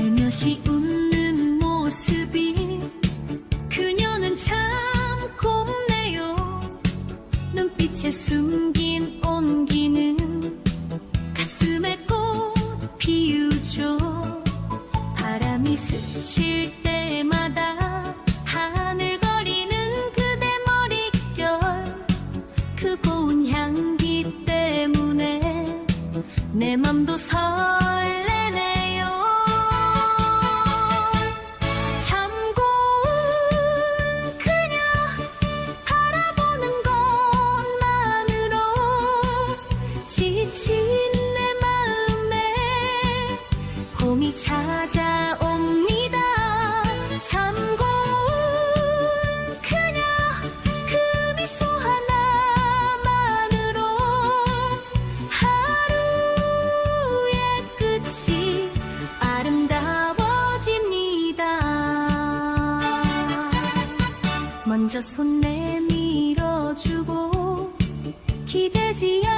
살며시 웃는 모습이 그녀는 참 곱네요. 눈빛에 숨긴 온기는 가슴에 꽃 피우죠. 바람이 스칠 때마다 하늘거리는 그대 머릿결 그 고운 향기 때문에 내 맘도 설 지친 내 마음에 봄이 찾아옵니다. 참 고운 그녀 그 미소 하나만으로 하루의 끝이 아름다워집니다. 먼저 손 내밀어주고 기대지 않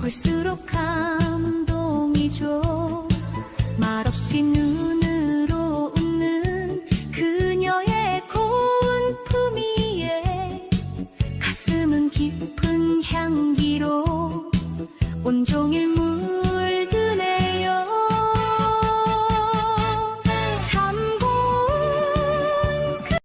볼수록 감동이죠. 말없이 눈으로 웃는 그녀의 고운 품위에 가슴은 깊은 향기로 온종일 물